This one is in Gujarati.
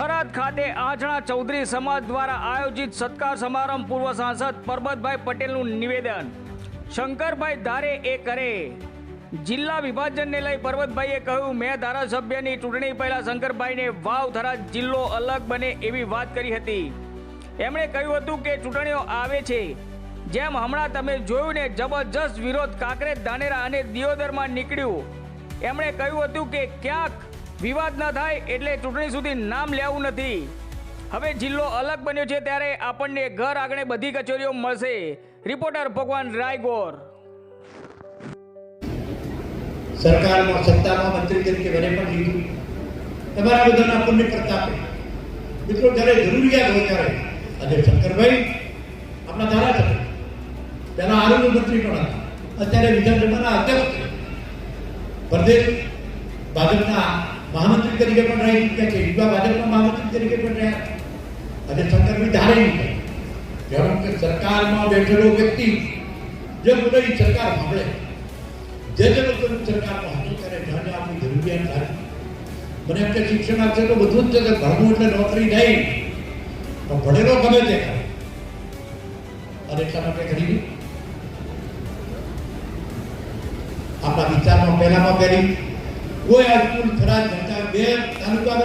થરાદ ખાતે આંજણા ચૌધરી સમાજ દ્વારા આયોજિત સત્કાર સમારંભ પૂર્વ સાંસદ પરબતભાઈ પટેલનું નિવેદન. શંકરભાઈ ધારે એ કરે. જિલ્લા વિભાજનને લઈ પરબતભાઈએ કહ્યું, મેં ધારાસભ્યની ચૂંટણી પહેલા શંકરભાઈને વાવ થરાદ જિલ્લો અલગ બને એવી વાત કરી હતી. એમણે કહ્યું હતું કે ચૂંટણીઓ આવે છે. જેમ હમણાં તમે જોયું ને, જબરજસ્ત વિરોધ કાંકરેજ, ધાનેરા અને દિયોદરમાં નીકળ્યું. એમણે કહ્યું હતું કે ક્યાંક વિવાદ ન થાય એટલે ચૂંટણી સુધી નામ લેવું નથી. હવે જિલ્લો અલગ બન્યો છે ત્યારે આપણને ઘર આગળ બધી કચેરીઓ મળશે. રિપોર્ટર ભગવાન રાયગોર. સરકારમાં સત્તામાં મંત્રી તરીકે મને પણ લીધું. તમારા બધાના પુણ્ય પ્રતાપે. મિત્રો, જ્યારે જરૂરિયાત હોય ત્યારે. આજે શંકરભાઈ, આપણા ધારાસભ્ય. તેના આરોગ્ય મંત્રી પણ હતા. અત્યારે વિધાનસભાના અધ્યક્ષ પ્રદેશ ભાજપના મહામંત્રી તરીકે પણ રહી ચૂક્યા છે યુવા ભાજપના મહામંત્રી તરીકે પણ રહ્યા. અને શંકરભાઈ ધારે નહીં કે સરકારમાં બેઠેલો વ્યક્તિ, જે એ સરકાર સાંભળે, જે જે લોકોની સરકારમાં હાજર કરે જ્યાં જ્યાં આપણી જરૂરિયાત લાગે મને એમ કે શિક્ષણ આપશે તો બધું જ છે કે ભણવું એટલે નોકરી નહીં. પણ ભણેલો ગમે તે કરે. અને એટલા માટે કરી આપણા વિચારમાં પહેલામાં પહેલી કોઈ અનુકૂળ ખરા ઘંટા બે તાલુકા